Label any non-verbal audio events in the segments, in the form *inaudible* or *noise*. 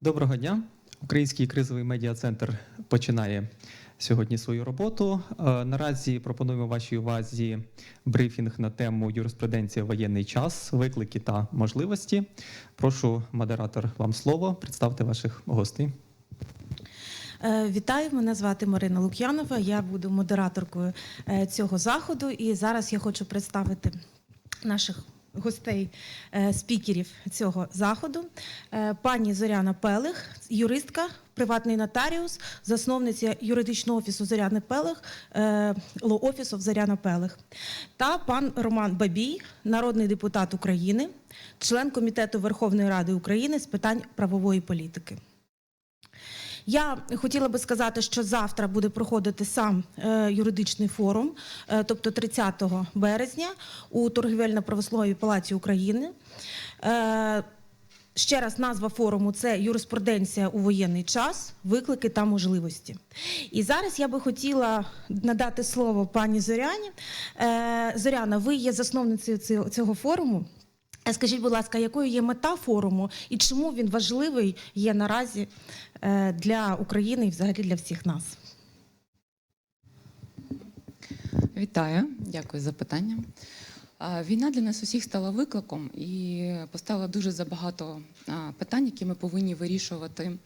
Доброго дня. Український кризовий медіа-центр починає сьогодні свою роботу. Е, Наразі пропонуємо вашій увазі брифінг на тему юриспруденція в воєнний час, виклики та можливості. Прошу, модератор, вам слово. Представте ваших гостей. Е, Вітаю, мене звати Марина Лук'янова. Я буду модераторкою е, цього заходу. І зараз я хочу представити наших гостей, е, спікерів цього заходу. Е, Пані Зоряна Пелих, юристка, приватний нотаріус, засновниця юридичного офісу Зоряни Пелих, е, лоу-офісу Зоряна Пелих. Та пан Роман Бабій, народний депутат України, член Комітету Верховної Ради України з питань правової політики. Я хотіла би сказати, що завтра буде проходити сам е, юридичний форум, е, тобто 30 березня у торгівельно-промисловій палаці України. Е, Ще раз назва форуму це юриспруденція у воєнний час, виклики та можливості. І зараз я би хотіла надати слово пані Зоряні. Зоряна, ви є засновницею цього форуму. Скажіть, будь ласка, якою є мета форуму і чому він важливий є наразі е, для України і взагалі для всіх нас? Вітаю, дякую за питання. Війна для нас усіх стала викликом і поставила дуже забагато питань, які ми повинні вирішувати,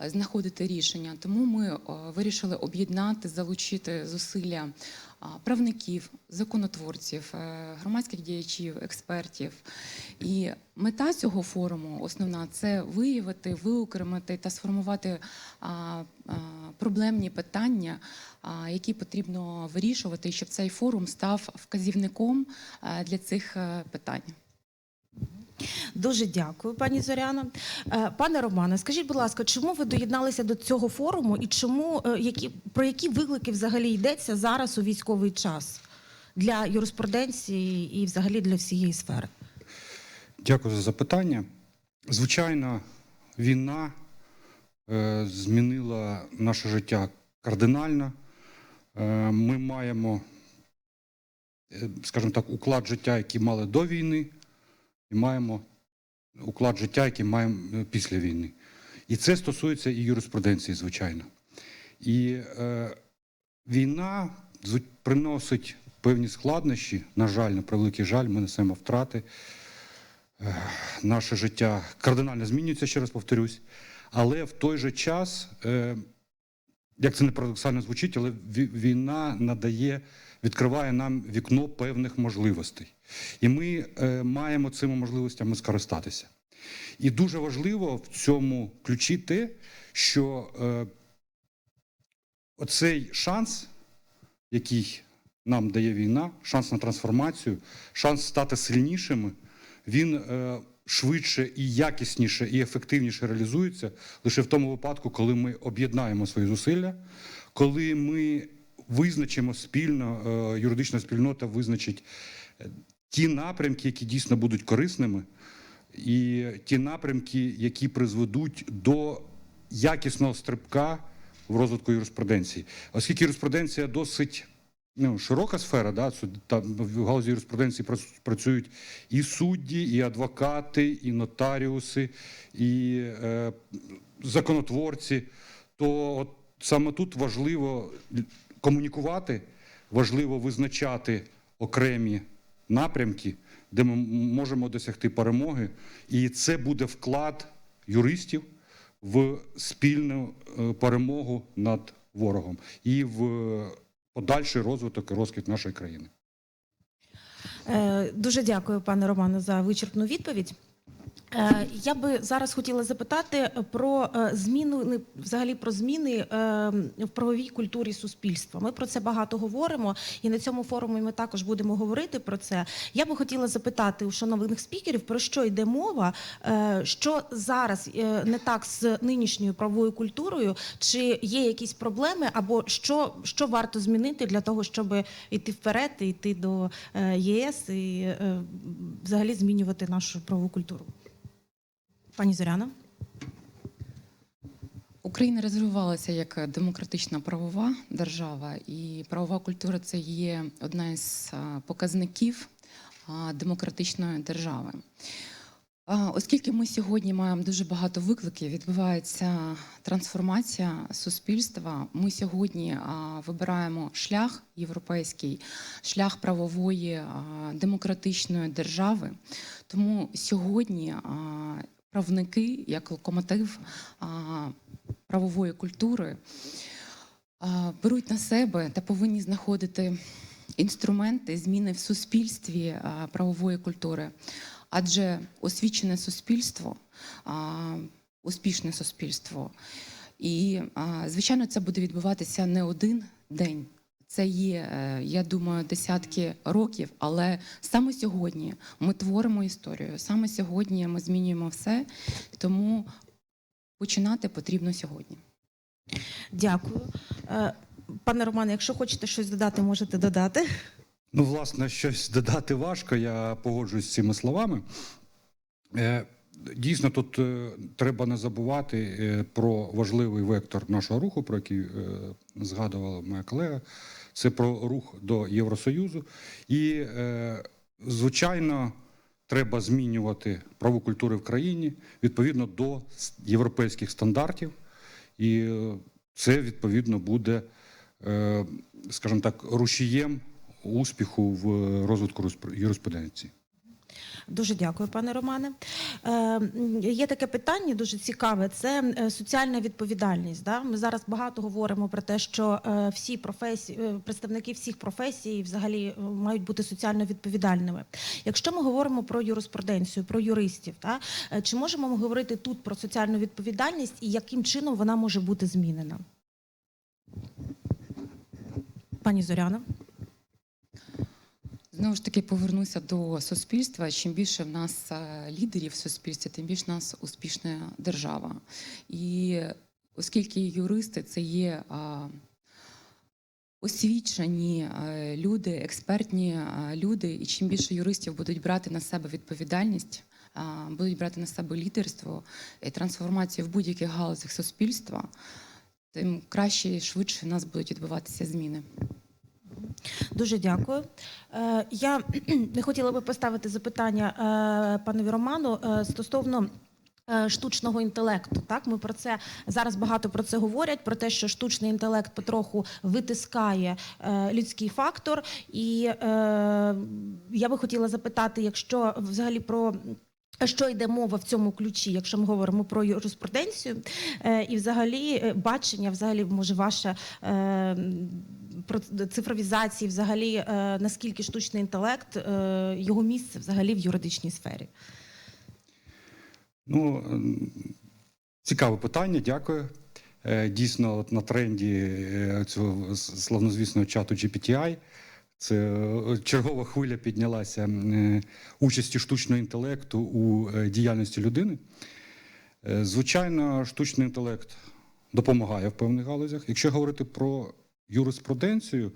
знаходити рішення. Тому ми вирішили об'єднати, залучити зусилля правників, законотворців, е, громадських діячів, експертів. І мета цього форуму основна це виявити, виокремити та сформувати проблемні питання, які потрібно вирішувати, щоб цей форум став вказівником для цих е, питань. Дуже дякую, пані Зоряна. Е, Пане Романе, скажіть, будь ласка, чому ви доєдналися до цього форуму і чому е, які про які виклики взагалі йдеться зараз у військовий час для юриспруденції і взагалі для всієї сфери? Дякую за запитання. Звичайно, війна е, змінила наше життя кардинально. Е, ми маємо, е, скажімо так, уклад життя, який мали до війни, і маємо уклад життя, який маємо е, після війни. І це стосується і юриспруденції, звичайно. І е, війна приносить певні складнощі. На жаль, на превеликий жаль, ми несемо втрати наше життя кардинально змінюється, ще раз повторюсь. Але в той же час, е, як це не парадоксально звучить, але війна надає, відкриває нам вікно певних можливостей. І ми е, маємо цими можливостями скористатися. І дуже важливо в цьому ключі те, що е, оцей шанс, який нам дає війна, шанс на трансформацію, шанс стати сильнішими, він е, швидше і якісніше і ефективніше реалізується лише в тому випадку, коли ми об'єднаємо свої зусилля, коли ми визначимо спільно, е, юридична спільнота визначить е, ті напрямки, які дійсно будуть корисними, і ті напрямки, які призведуть до якісного стрибка в розвитку юриспруденції. Оскільки юриспруденція досить ну, широка сфера, да, там в галузі юриспруденції працюють і судді, і адвокати, і нотаріуси, і е, законотворці, то от саме тут важливо комунікувати, важливо визначати окремі напрямки, де ми можемо досягти перемоги, і це буде вклад юристів в спільну е, перемогу над ворогом і в подальший розвиток і розквіт нашої країни. Е, Дуже дякую, пане Романе, за вичерпну відповідь. Е, Я би зараз хотіла запитати про е, зміну не- взагалі про зміни е, в правовій культурі суспільства. Ми про це багато говоримо, і на цьому форумі ми також будемо говорити про це. Я би хотіла запитати у шановних спікерів, про що йде мова, що зараз не так з нинішньою правовою культурою, чи є якісь проблеми, або що, що варто змінити для того, щоб йти вперед і йти до ЄС і взагалі змінювати нашу правову культуру. Пані Зоряна. Україна розвивалася як демократична правова держава, і правова культура це є одна із показників демократичної держави. Оскільки ми сьогодні маємо дуже багато викликів, відбувається трансформація суспільства. Ми сьогодні вибираємо шлях європейський, шлях правової демократичної держави. Тому сьогодні правники, як локомотив правової культури, беруть на себе та повинні знаходити інструменти зміни в суспільстві правової культури. Адже освічене суспільство, успішне суспільство. І, звичайно, це буде відбуватися не один день. Це є, е, я думаю, десятки років, але саме сьогодні ми творимо історію, саме сьогодні ми змінюємо все, тому починати потрібно сьогодні. Дякую. Е, Пане Романе, якщо хочете щось додати, можете додати. Ну, власне, щось додати важко, я погоджуюсь з цими словами. Е, Дійсно, тут треба не забувати про важливий вектор нашого руху, про який згадувала моя колега. Це про рух до Євросоюзу. І, е, звичайно, треба змінювати праву культури в країні відповідно до європейських стандартів. І е, це відповідно буде, е, скажімо так, рушієм успіху в розвитку юриспр- юриспруденції. Дуже дякую, пане Романе. Е, є таке питання дуже цікаве: це е, соціальна відповідальність. Да? Ми зараз багато говоримо про те, що е, всі професії, е, представники всіх професій взагалі мають бути соціально відповідальними. Якщо ми говоримо про юриспруденцію, про юристів, да? чи можемо ми говорити тут про соціальну відповідальність і яким чином вона може бути змінена? Пані Зоряна. Знову ж таки повернуся до суспільства. Чим більше в нас е, лідерів в суспільстві, тим більше в нас успішна держава. І оскільки юристи це є освічені е, люди, експертні е, люди, і чим більше юристів будуть брати на себе відповідальність, будуть брати на себе лідерство і трансформацію в будь-яких галузях суспільства, тим краще і швидше в нас будуть відбуватися зміни. Дуже дякую. Е, Я *clears throat* не хотіла би поставити запитання е, панові Роману е, стосовно. Штучного інтелекту, так ми про це зараз багато про це говорять. Про те, що штучний інтелект потроху витискає е, людський фактор, і е, я би хотіла запитати, якщо взагалі про що йде мова в цьому ключі, якщо ми говоримо про юриспруденцію, е, і взагалі бачення, взагалі, може, ваше е, цифровізації, взагалі, е, наскільки штучний інтелект, е, його місце взагалі в юридичній сфері? Ну, цікаве питання, дякую. Е, Дійсно, от на тренді цього славнозвісного чату GPTI це чергова хвиля піднялася участі штучного інтелекту у діяльності людини. Звичайно, штучний інтелект допомагає в певних галузях. Якщо говорити про юриспруденцію,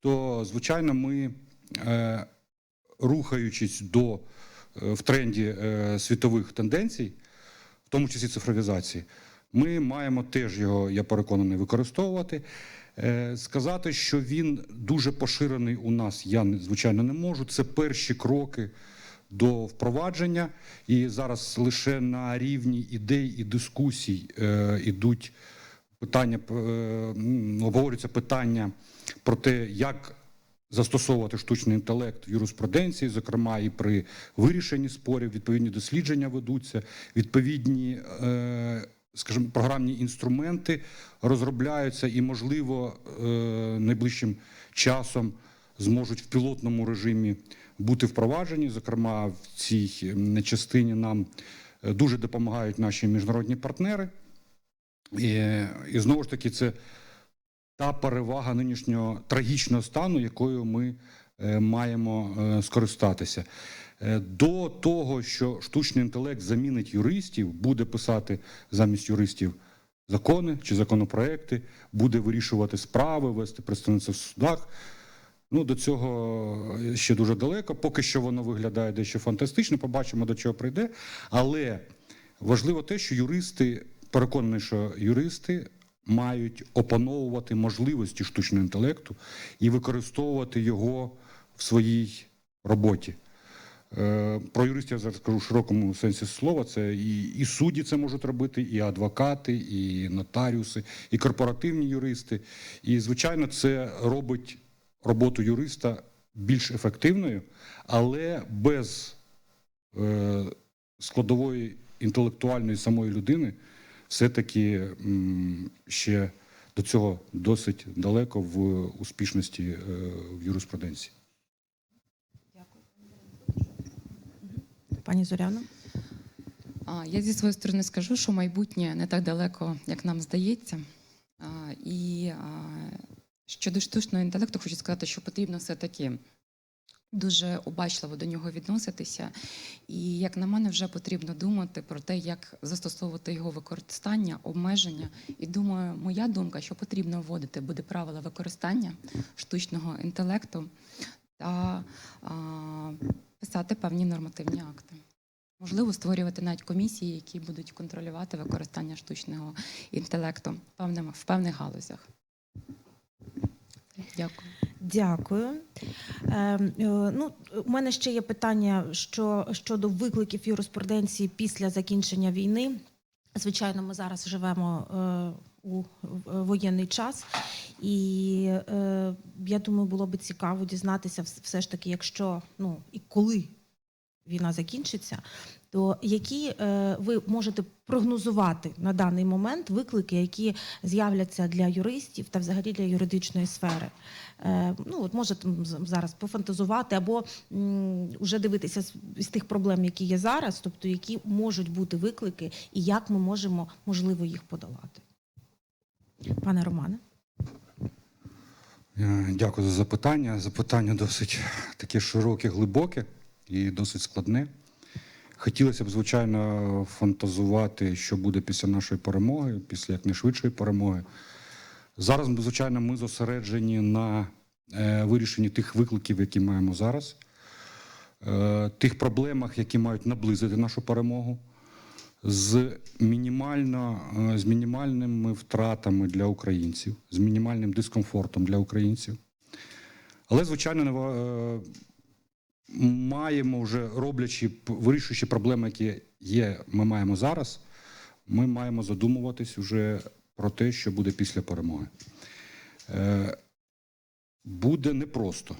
то звичайно ми, е, рухаючись до е, в тренді е, світових тенденцій, в тому числі цифровізації, ми маємо теж його, я переконаний, використовувати. Сказати, що він дуже поширений у нас, я звичайно не можу. Це перші кроки до впровадження, і зараз лише на рівні ідей і дискусій ідуть е, м, обговорюються питання про те, як застосовувати штучний інтелект в юриспруденції, зокрема і при вирішенні спорів, відповідні дослідження ведуться, відповідні, е, скажімо, програмні інструменти розробляються і, можливо, е, найближчим часом зможуть в пілотному режимі бути впроваджені. Зокрема, в цій частині нам е, дуже допомагають наші міжнародні партнери. І, і знову ж таки, це та перевага нинішнього трагічного стану, якою ми е, маємо е, скористатися. Е, До того, що штучний інтелект замінить юристів, буде писати замість юристів закони чи законопроекти, буде вирішувати справи, вести представництво в судах. Ну, до цього ще дуже далеко. Поки що воно виглядає дещо фантастично, побачимо, до чого прийде. Але важливо те, що юристи, переконані, що юристи мають опановувати можливості штучного інтелекту і використовувати його в своїй роботі. Е, Про юристів я зараз кажу в широкому сенсі слова. Це і, і судді це можуть робити, і адвокати, і нотаріуси, і корпоративні юристи. І, звичайно, це робить роботу юриста більш ефективною, але без е, складової інтелектуальної самої людини все-таки ще до цього досить далеко в успішності е, в юриспруденції. Пані Зоряна. Я зі своєї сторони скажу, що майбутнє не так далеко, як нам здається. І щодо штучного інтелекту, хочу сказати, що потрібно все-таки дуже обачливо до нього відноситися. І, як на мене, вже потрібно думати про те, як застосовувати його використання, обмеження. І думаю, моя думка, що потрібно вводити буде правила використання штучного інтелекту та а, писати певні нормативні акти. Можливо, створювати навіть комісії, які будуть контролювати використання штучного інтелекту в певним- в певних галузях. Дякую. Дякую. Е, е, ну, у мене ще є питання що, щодо викликів юриспруденції після закінчення війни. Звичайно, ми зараз живемо е, у воєнний час, і е, я думаю, було би цікаво дізнатися, все ж таки, якщо ну і коли війна закінчиться, то які е, ви можете прогнозувати на даний момент виклики, які з'являться для юристів та взагалі для юридичної сфери? Е, ну от можете зараз пофантазувати або вже дивитися з, тих проблем, які є зараз, тобто які можуть бути виклики, і як ми можемо можливо їх подолати. Пане Романе. Е, Дякую за запитання. Запитання досить таке широке, глибоке і досить складне. Хотілося б, звичайно, фантазувати, що буде після нашої перемоги, після якнайшвидшої перемоги. Зараз, звичайно, ми зосереджені на е, вирішенні тих викликів, які маємо зараз, е, тих проблемах, які мають наблизити нашу перемогу, з, мінімально, е, з мінімальними втратами для українців, з мінімальним дискомфортом для українців. Але, звичайно, маємо вже роблячи, вирішуючи проблеми, які є, ми маємо зараз, ми маємо задумуватись вже про те, що буде після перемоги. Е, Буде непросто.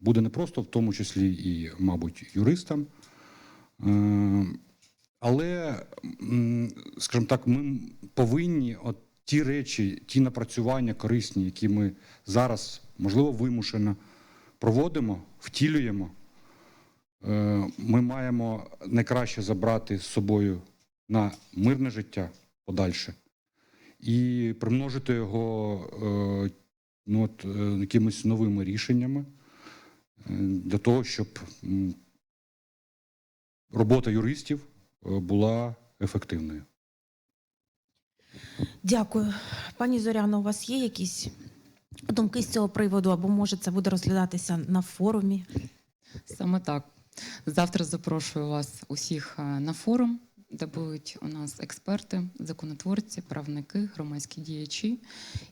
Буде непросто, в тому числі і, мабуть, юристам. Е, Але, скажімо так, ми повинні от ті речі, ті напрацювання корисні, які ми зараз, можливо, вимушено проводимо, втілюємо. Е, Ми маємо найкраще забрати з собою на мирне життя подальше і примножити його е, ну, от, е, якимись новими рішеннями для того, щоб робота юристів була ефективною. Дякую. Пані Зоряно, у вас є якісь думки з цього приводу, або може це буде розглядатися на форумі? Саме так. Завтра запрошую вас усіх е, на форум, де будуть у нас експерти, законотворці, правники, громадські діячі,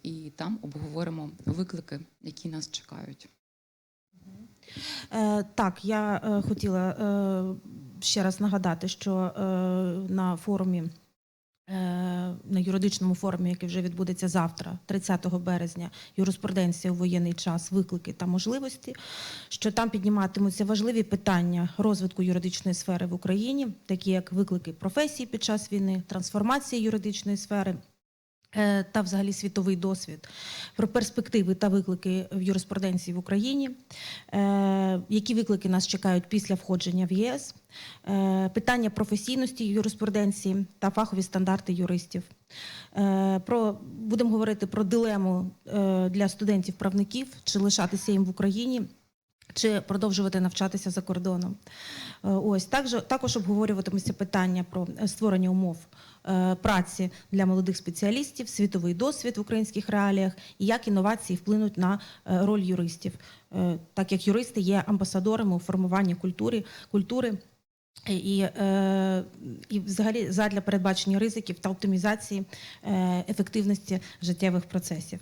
і там обговоримо виклики, які нас чекають. Е, так, я е, хотіла ще раз нагадати, що на форумі. Е, На юридичному форумі, який вже відбудеться завтра, 30 березня, юриспруденція у воєнний час, виклики та можливості, що там підніматимуться важливі питання розвитку юридичної сфери в Україні, такі як виклики професії під час війни, трансформація юридичної сфери, та взагалі світовий досвід, про перспективи та виклики в юриспруденції в Україні, е, які виклики нас чекають після входження в ЄС, е, питання професійності юриспруденції та фахові стандарти юристів. Е, Про будемо говорити про дилему е, для студентів-правників, чи лишатися їм в Україні. Чи продовжувати навчатися за кордоном? Е, Ось також, також обговорюватимуться питання про е, створення умов е, праці для молодих спеціалістів, світовий досвід в українських реаліях і як інновації вплинуть на роль юристів, так як юристи є амбасадорами у формуванні культури, культури і, е, і взагалі задля передбачення ризиків та оптимізації е, ефективності життєвих процесів.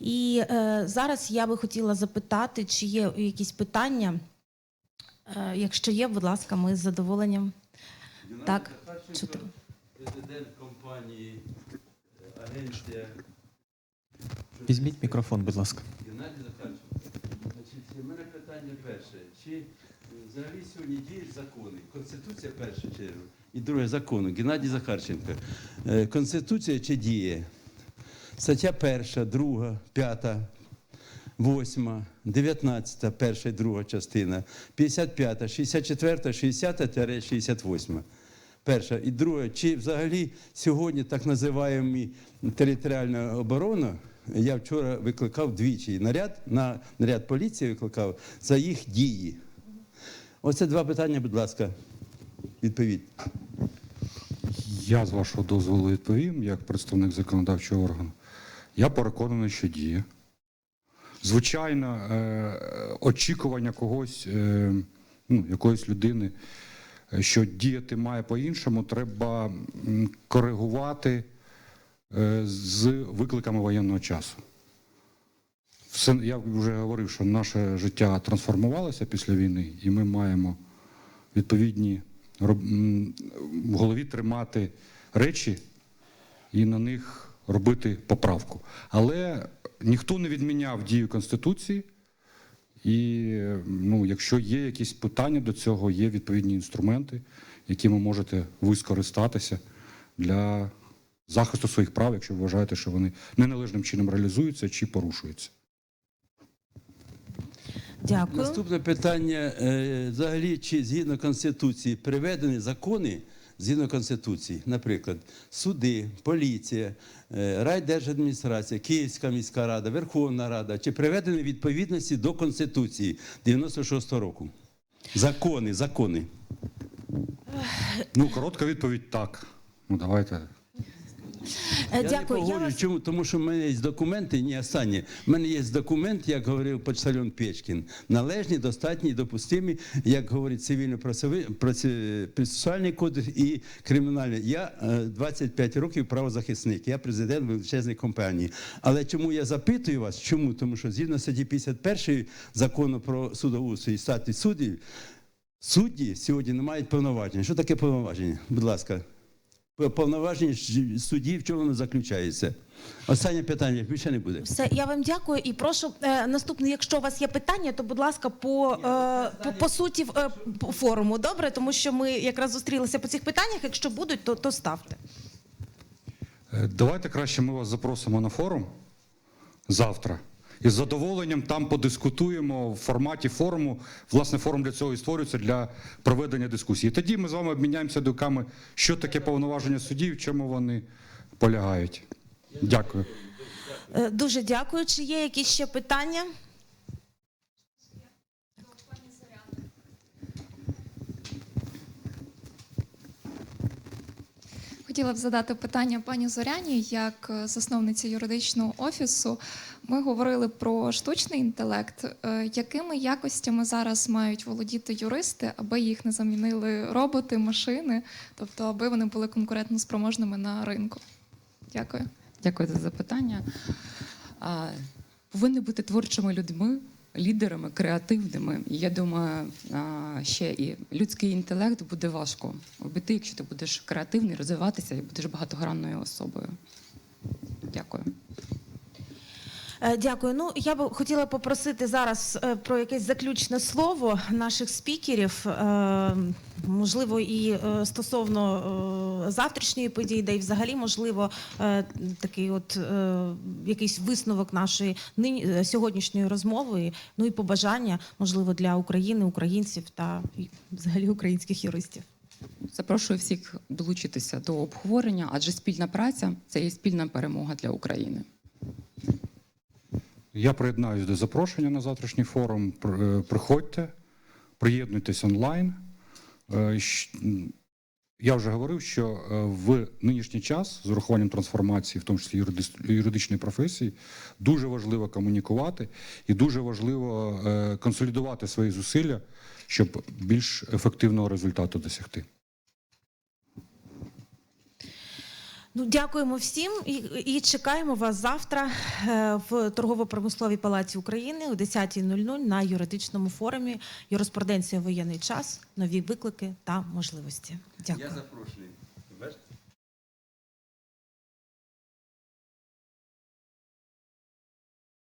І е, зараз я би хотіла запитати, чи є якісь питання Е, Якщо є, будь ласка, ми з задоволенням. Так, чути. Президент компанії агенція Візьміть мікрофон, будь ласка. Геннадій Захарченко. Значить, у мене питання перше. Чи взагалі сьогодні діють закони? Конституція в першу чергу. І друге закону. Геннадій Захарченко. Е, Конституція чи діє? Стаття перша, друга, п'ята, восьма, дев'ятнадцята, перша і друга частина, 55, 64, 60 68. Перша. І друге, чи взагалі сьогодні так називаємо територіальна оборона, я вчора викликав двічі наряд, на наряд поліції викликав за їх дії. Оце два питання, будь ласка, відповідь. Я з вашого дозволу відповім, як представник законодавчого органу. Я переконаний, що діє. Звичайно, е, очікування когось, е, ну, якоїсь людини, е, що діяти має по-іншому, треба коригувати з викликами воєнного часу. Все, я вже говорив, що наше життя трансформувалося після війни, і ми маємо відповідні в голові тримати речі і на них робити поправку. Але ніхто не відміняв дію Конституції. І ну, якщо є якісь питання до цього, є відповідні інструменти, якими можете ви скористатися для захисту своїх прав, якщо вважаєте, що вони неналежним чином реалізуються чи порушуються. Дякую. Наступне питання: е, взагалі, чи згідно Конституції приведені закони згідно Конституції, наприклад, суди, поліція, е, райдержадміністрація, Київська міська рада, Верховна Рада, чи приведені відповідності до Конституції 96-го року? Закони, закони. Ну, коротка відповідь так. Ну, давайте. Е, Я не Дякую. Я. Чому? Тому що в мене є документи, ні, останнє. В мене є документ, як говорив почтальон Печкін, належні, достатні, допустимі, як говорить цивільно-процесуальний кодекс і кримінальний. Я е, 25 років правозахисник, я президент величезної компанії. Але чому я запитую вас? Чому? Тому що згідно статті 51 закону про судоустрій і статус суддів, судді сьогодні не мають повноважень. Що таке повноваження? Будь ласка. Повноваження судді в чому воно заключається? Останнє питання, більше не буде. Все, я вам дякую і прошу е, наступне. Якщо у вас є питання, то будь ласка, по, е, по, по суті е, по форуму. Добре, тому що ми якраз зустрілися по цих питаннях. Якщо будуть, то, то ставте. Е, Давайте краще ми вас запросимо на форум завтра. І з задоволенням там подискутуємо в форматі форуму. Власне, форум для цього і створюється для проведення дискусії. Тоді ми з вами обміняємося думками, що таке повноваження суддів, в чому вони полягають. Дякую. Е, Дуже дякую. Чи є якісь ще питання? Хотіла б задати питання пані Зоряні, як е, засновниці юридичного офісу. Ми говорили про штучний інтелект. Е, Якими якостями зараз мають володіти юристи, аби їх не замінили роботи, машини, тобто аби вони були конкурентно спроможними на ринку? Дякую. Дякую за запитання. Повинні бути творчими людьми, лідерами, креативними. Я думаю, ще і людський інтелект буде важко обійти, якщо ти будеш креативний, розвиватися і будеш багатогранною особою. Дякую. Е, Дякую. Ну я б хотіла попросити зараз е, про якесь заключне слово наших спікерів, е, можливо, і стосовно завтрашньої події, де й взагалі можливо такий от якийсь висновок нашої нині сьогоднішньої розмови. Ну і побажання, можливо, для України, українців та взагалі українських юристів. Запрошую всіх долучитися до обговорення, адже спільна праця це є спільна перемога для України. Я приєднаюсь до запрошення на завтрашній форум. Е, Приходьте, приєднуйтесь онлайн. Е, Я вже говорив, що е, в нинішній час з урахуванням трансформації, в тому числі юридичної професії, дуже важливо комунікувати і дуже важливо консолідувати свої зусилля, щоб більш ефективного результату досягти. Ну, дякуємо всім і, і чекаємо вас завтра е, в торгово-промисловій палаці України о 10.00 на юридичному форумі юриспруденція воєнний час, нові виклики та можливості. Дякую. Я запрошений.